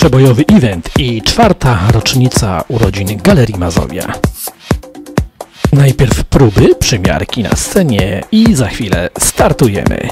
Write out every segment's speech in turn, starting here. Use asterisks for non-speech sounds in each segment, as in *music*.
przebojowy event i czwarta rocznica urodzin Galerii Mazowia. Najpierw próby, przymiarki na scenie i za chwilę startujemy.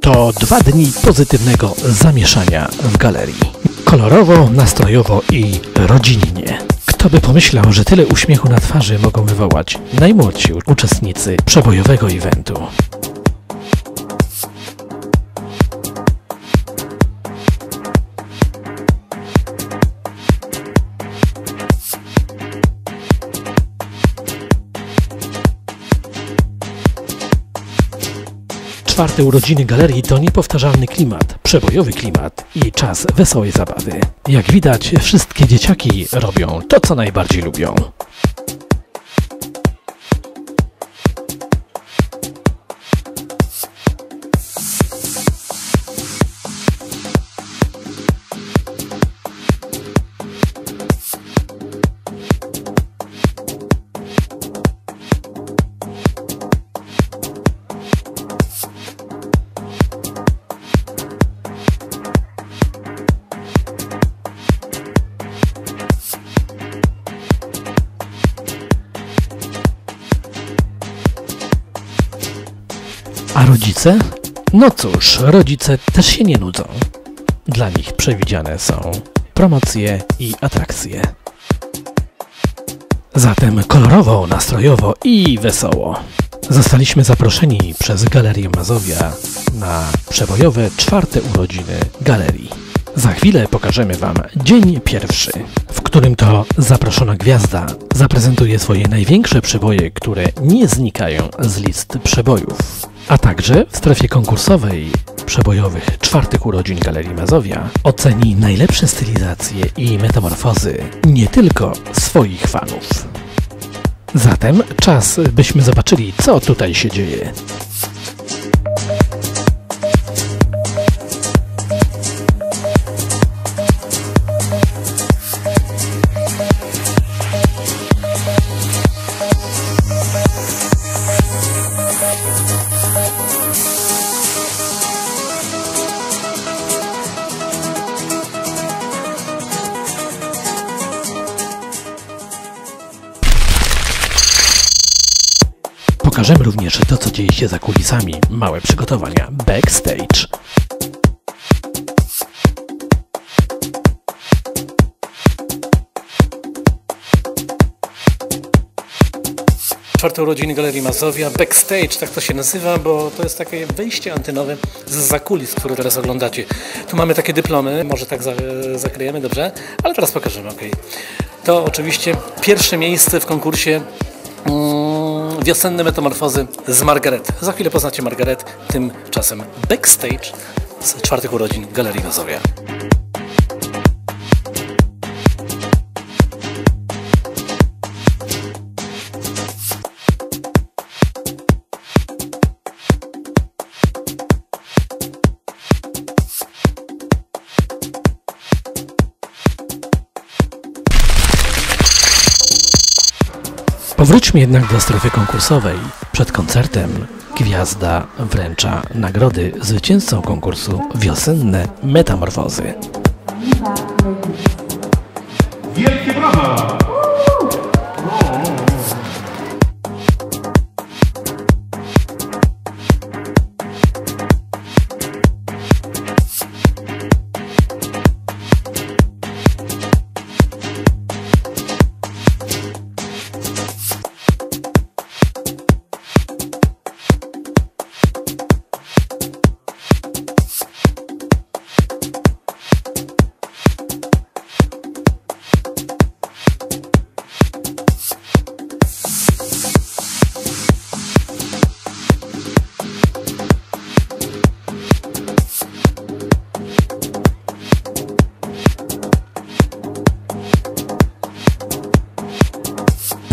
To dwa dni pozytywnego zamieszania w galerii. Kolorowo, nastrojowo i rodzinnie. Kto by pomyślał, że tyle uśmiechu na twarzy mogą wywołać najmłodsi uczestnicy przebojowego eventu. Czwarte urodziny galerii to niepowtarzalny klimat, przebojowy klimat i czas wesołej zabawy. Jak widać, wszystkie dzieciaki robią to, co najbardziej lubią. Rodzice? No cóż, rodzice też się nie nudzą. Dla nich przewidziane są promocje i atrakcje. Zatem kolorowo, nastrojowo i wesoło. Zostaliśmy zaproszeni przez Galerię Mazowia na przebojowe czwarte urodziny galerii. Za chwilę pokażemy Wam dzień pierwszy, w którym to zaproszona gwiazda zaprezentuje swoje największe przeboje, które nie znikają z list przebojów. A także w strefie konkursowej przebojowych czwartych urodzin Galerii Mazowia oceni najlepsze stylizacje i metamorfozy nie tylko swoich fanów. Zatem czas, byśmy zobaczyli, co tutaj się dzieje. Pokażemy również to, co dzieje się za kulisami, małe przygotowania backstage. Czwarte urodziny Galerii Mazowia, backstage, tak to się nazywa, bo to jest takie wyjście antenowe z zakulis, które teraz oglądacie. Tu mamy takie dyplomy, może tak za, zakryjemy, dobrze? Ale teraz pokażemy, ok. To oczywiście pierwsze miejsce w konkursie mm, wiosenne metamorfozy z Margaret. Za chwilę poznacie Margaret, tymczasem backstage z czwartych urodzin Galerii Mazowia. Powróćmy jednak do strefy konkursowej. Przed koncertem Gwiazda wręcza nagrody zwycięzcom konkursu Wiosenne Metamorfozy. Wielkie brawa!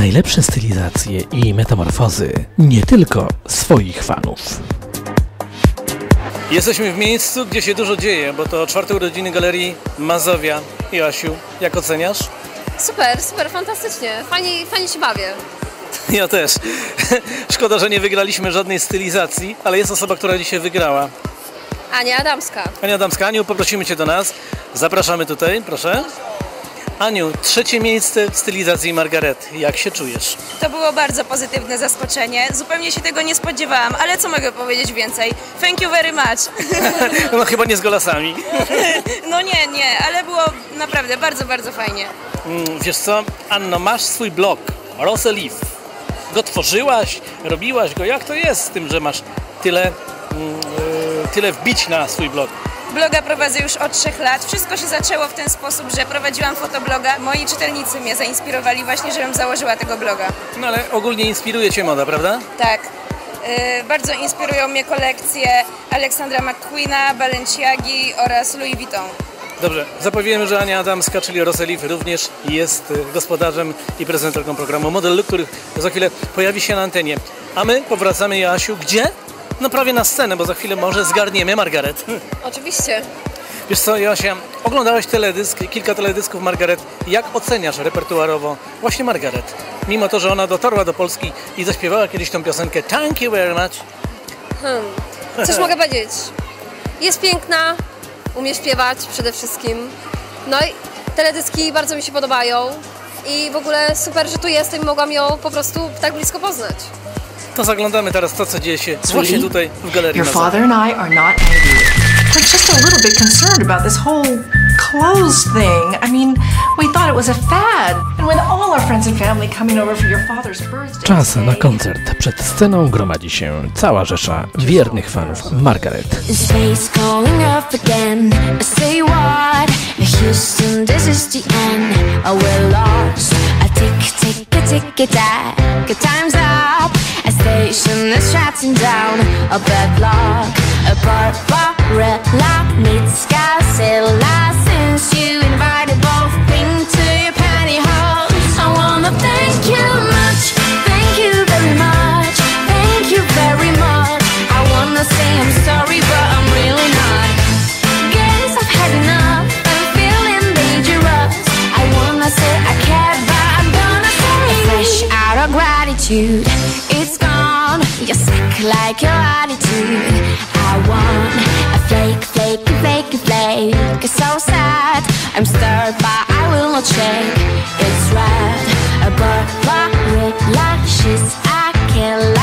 Najlepsze stylizacje i metamorfozy nie tylko swoich fanów. Jesteśmy w miejscu, gdzie się dużo dzieje, bo to czwarte urodziny Galerii Mazowia. Joasiu, jak oceniasz? Super, super, fantastycznie. Fajnie, fajnie się bawię. *laughs* Ja też. *laughs* Szkoda, że nie wygraliśmy żadnej stylizacji, ale jest osoba, która dzisiaj wygrała. Ania Adamska. Ania Adamska, Aniu, poprosimy Cię do nas. Zapraszamy tutaj, proszę. Aniu, trzecie miejsce w stylizacji Margaret. Jak się czujesz? To było bardzo pozytywne zaskoczenie. Zupełnie się tego nie spodziewałam, ale co mogę powiedzieć więcej? Thank you very much. *laughs* No chyba nie z golasami. *laughs* No nie, nie, ale było naprawdę bardzo, bardzo fajnie. Mm, Wiesz co, Anno, masz swój blog, Rose Leaf. Go tworzyłaś, robiłaś go. Jak to jest z tym, że masz tyle, mm, e, tyle wbić na swój blog? Bloga prowadzę już od trzech lat. Wszystko się zaczęło w ten sposób, że prowadziłam fotobloga. Moi czytelnicy mnie zainspirowali właśnie, żebym założyła tego bloga. No ale ogólnie inspiruje Cię moda, prawda? Tak. Yy, bardzo inspirują mnie kolekcje Aleksandra McQueena, Balenciagi oraz Louis Vuitton. Dobrze, zapowiemy, że Ania Adamska, czyli Roselif, również jest gospodarzem i prezenterką programu Model Look, który za chwilę pojawi się na antenie. A my powracamy, Joasiu, gdzie? No prawie na scenę, bo za chwilę może zgarniemy Margaret. Oczywiście. Wiesz co, Joasia, oglądałeś teledysk, kilka teledysków Margaret. Jak oceniasz repertuarowo właśnie Margaret? Mimo to, że ona dotarła do Polski i zaśpiewała kiedyś tą piosenkę Thank you very much. Hmm. Cóż mogę powiedzieć? Jest piękna, umie śpiewać przede wszystkim. No i teledyski bardzo mi się podobają. I w ogóle super, że tu jestem i mogłam ją po prostu tak blisko poznać. To zaglądamy teraz to, co dzieje się właśnie tutaj w Galerii Your father and I are not angry. We're just a little bit concerned about this whole clothes thing. I mean, we thought it was a fad. And with all our friends and family coming over for your father's birthday. Czas na koncert. Przed sceną gromadzi się cała rzesza wiernych fanów Margaret. Space calling up again? Say what? Houston, this is the end. Oh, we're lost. A tick, tick, a tick, a tack. A time's up. Station is shutting down. A bad luck. A Barbarella meets You're sick like your attitude. I want a flake, flake, flake, flake. It's so sad. I'm stirred, but I will not shake. It's red. A Barbarella, she's a killer. Run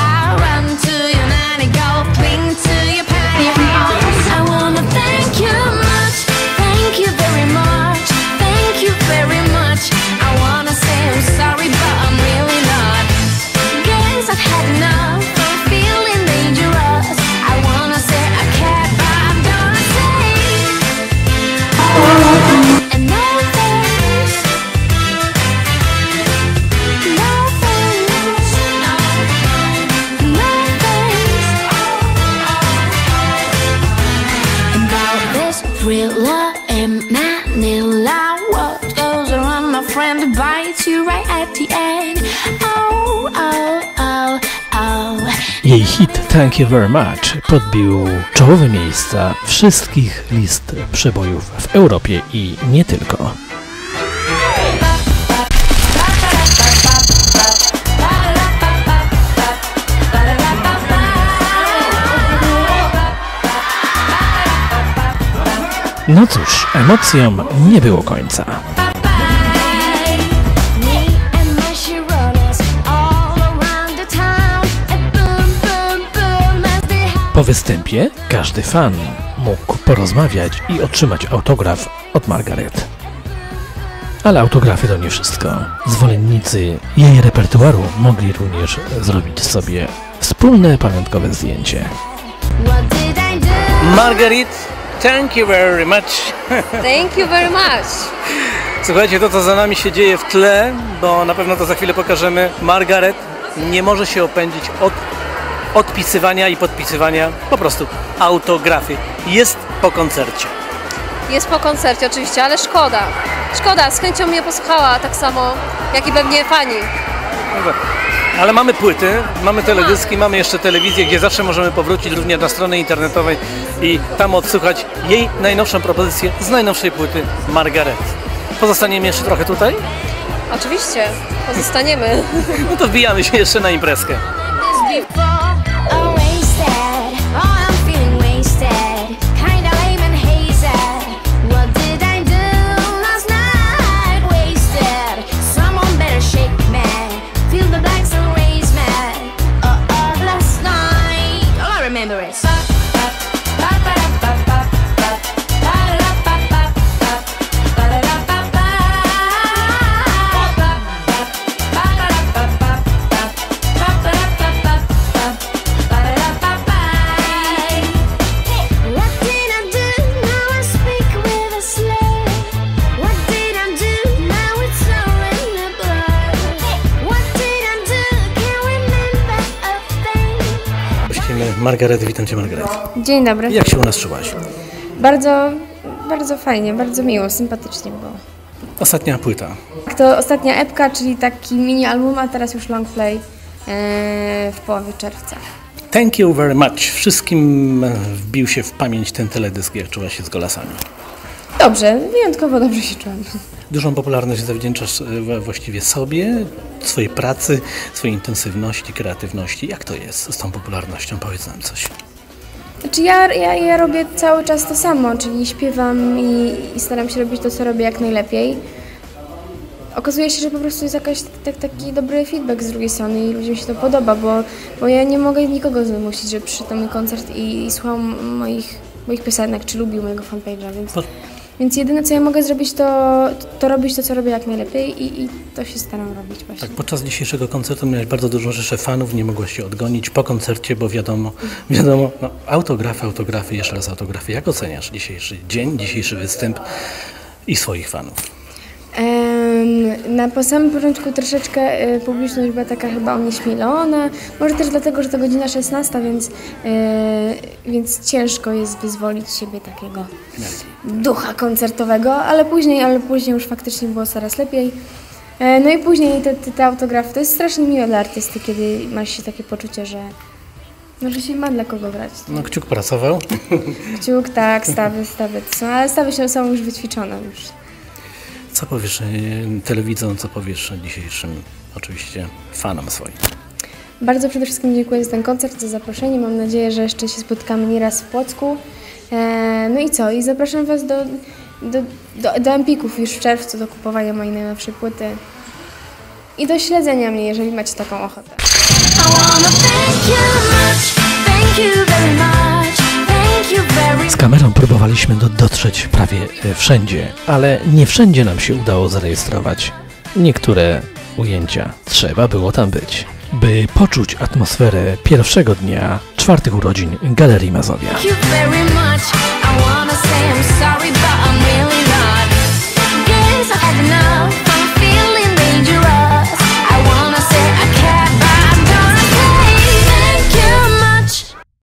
thriller in Manila. What goes around, my friend, bites you right at the end. Oh, oh, oh, oh. Jej hit Thank You Very Much podbił czołowe miejsca wszystkich list przebojów w Europie i nie tylko. No cóż, emocjom nie było końca. Po występie każdy fan mógł porozmawiać i otrzymać autograf od Margaret. Ale autografy to nie wszystko. Zwolennicy jej repertuaru mogli również zrobić sobie wspólne pamiątkowe zdjęcie. Margaret, thank you very much. *laughs* Thank you very much. Słuchajcie, to co za nami się dzieje w tle, bo na pewno to za chwilę pokażemy, Margaret nie może się opędzić od odpisywania i podpisywania po prostu autografy. Jest po koncercie. Jest po koncercie oczywiście, ale szkoda. Szkoda, z chęcią mnie posłuchała tak samo, jak i pewnie fani. Ale mamy płyty, mamy teledyski, mamy jeszcze telewizję, gdzie zawsze możemy powrócić również na stronę internetowej i tam odsłuchać jej najnowszą propozycję z najnowszej płyty Margaret. Pozostaniemy jeszcze trochę tutaj? Oczywiście, pozostaniemy. *laughs* No to wbijamy się jeszcze na imprezkę. Margaret, witam Cię Margaret. Dzień dobry. Jak się u nas czułaś? Bardzo, bardzo fajnie, bardzo miło, sympatycznie było. Ostatnia płyta. To ostatnia epka, czyli taki mini album, a teraz już long play e, w połowie czerwca. Thank you very much. Wszystkim e, wbił się w pamięć ten teledysk, jak czułaś się z golasami. Dobrze, wyjątkowo dobrze się czułam. Dużą popularność zawdzięczasz e, właściwie sobie, swojej pracy, swojej intensywności, kreatywności. Jak to jest z tą popularnością? Powiedz nam coś. Znaczy ja, ja, ja robię cały czas to samo, czyli śpiewam i, i staram się robić to, co robię jak najlepiej. Okazuje się, że po prostu jest jakaś tak, taki dobry feedback z drugiej strony i ludziom się to podoba, bo, bo ja nie mogę nikogo zmusić, że przyszedł na mój koncert i, i słuchał moich, moich piosenek, czy lubił mojego fanpage'a, więc, Po- więc jedyne co ja mogę zrobić to, to robić to, co robię jak najlepiej i, i to się staram robić właśnie. Tak, podczas dzisiejszego koncertu miałeś bardzo dużą rzeszę fanów, nie mogłaś się odgonić po koncercie, bo wiadomo, wiadomo, no, autografy, autografy, jeszcze raz autografy. Jak oceniasz dzisiejszy dzień, dzisiejszy występ i swoich fanów? Em, Na po samym początku troszeczkę e, publiczność była taka chyba onieśmielona. Może też dlatego, że to godzina 16, więc, e, więc ciężko jest wyzwolić siebie takiego ducha koncertowego, ale później, ale później już faktycznie było coraz lepiej. E, No i później te, te, te autografy, to jest strasznie miłe dla artysty, kiedy ma się takie poczucie, że, no, że się ma dla kogo grać. No, kciuk pracował. Kciuk, tak, stawy, stawy, ale stawy się są już wyćwiczone. Już. Co powiesz y, telewidzom, co powiesz dzisiejszym, oczywiście, fanom swoim? Bardzo przede wszystkim dziękuję za ten koncert, za zaproszenie. Mam nadzieję, że jeszcze się spotkamy nieraz w Płocku. E, no i co? I zapraszam Was do, do, do, do Empików już w czerwcu, do kupowania mojej najnowszej płyty. I do śledzenia mnie, jeżeli macie taką ochotę. Z kamerą próbowaliśmy do dotrzeć prawie e, wszędzie, ale nie wszędzie nam się udało zarejestrować. Niektóre ujęcia trzeba było tam być, by poczuć atmosferę pierwszego dnia czwartych urodzin Galerii Mazowia.